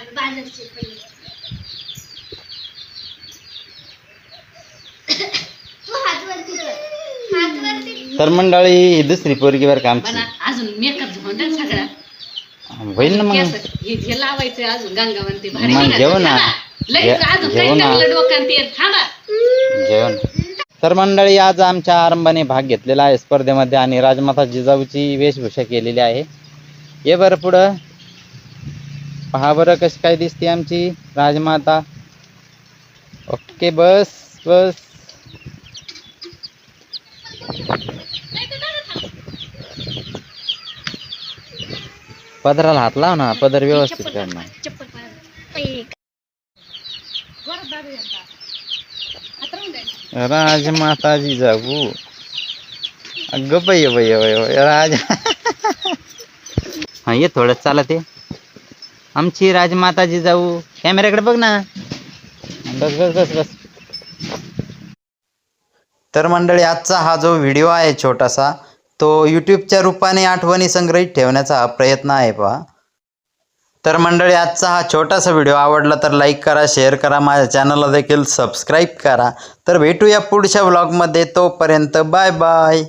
लागलं बाजारचे पहिले तू हात वरती कर हात वरती तर मंडळी ही दुसरी पोरगी बरं का अजून मेकअप सगळा होईल ना मग केस हे लावायचं अजून भारी मग. घेऊ ना. थांबा. लगेच घे- अजून घेऊ ना. टाकलं डोक्यात ते थांबा जेवण तर मंडळी आज आमच्या आरंभाने भाग घेतलेला आहे स्पर्धेमध्ये आणि राजमाता जिजाऊची वेशभूषा केलेली आहे ये बरं पुढं पहा बरं कशी काय दिसते आमची राजमाता. ओके बस बस. पदराला हात लाव ना पदर व्यवस्थित करणार ना. जागू. पाहिजे राजमाता जिजाऊ अगं बाई राज. हा ये थोडं चालत. आहे आमची राजमाता जिजाऊ कॅमेऱ्याकडे बघ ना. बस बस बस बस. तर मंडळी आजचा हा जो व्हिडिओ आहे छोटासा तो यूट्यूबच्या रूपाने आठवणी संग्रहित ठेवण्याचा हा प्रयत्न आहे पहा तर मंडळी आजचा हा छोटासा व्हिडिओ आवडला तर लाईक करा शेअर करा माझ्या चॅनलला देखील सबस्क्राईब करा. तर भेटूया पुढच्या व्लॉगमध्ये तोपर्यंत बाय बाय.